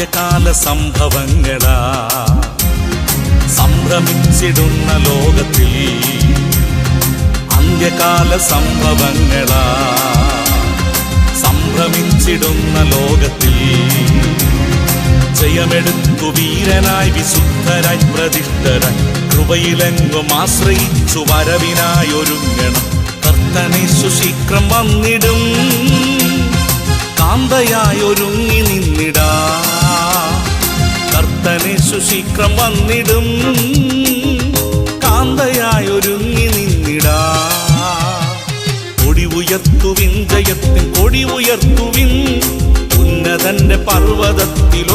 അന്ത്യകാല സംഭവങ്ങളാ. സംഭ്രമിച്ചിടുന്ന ലോകത്തിൽ അന്ത്യകാല സംഭവങ്ങളാ. സംഭ്രമിച്ചിടുന്ന ലോകത്തിൽ ജയമെടുത്തു വീരനായി വിശുദ്ധരായി പ്രതിഷ്ഠരായി കൃപയിലെങ്കും ആശ്രയിച്ചു വരവിനായി ഒരുങ്ങണം കർത്തനെ സുശീക്രം വന്നിടും. കാന്തയായി ഒരുങ്ങി കർത്തനെ സുശീക്രം വന്നിടും. കാന്തയായൊരുങ്ങി നിന്നിടാ. കൊടി ഉയർത്തുവിൻ ജയത്തിൻ കൊടി ഉയർത്തുവിൻ ഉന്നതന്റെ പർവതത്തിൽ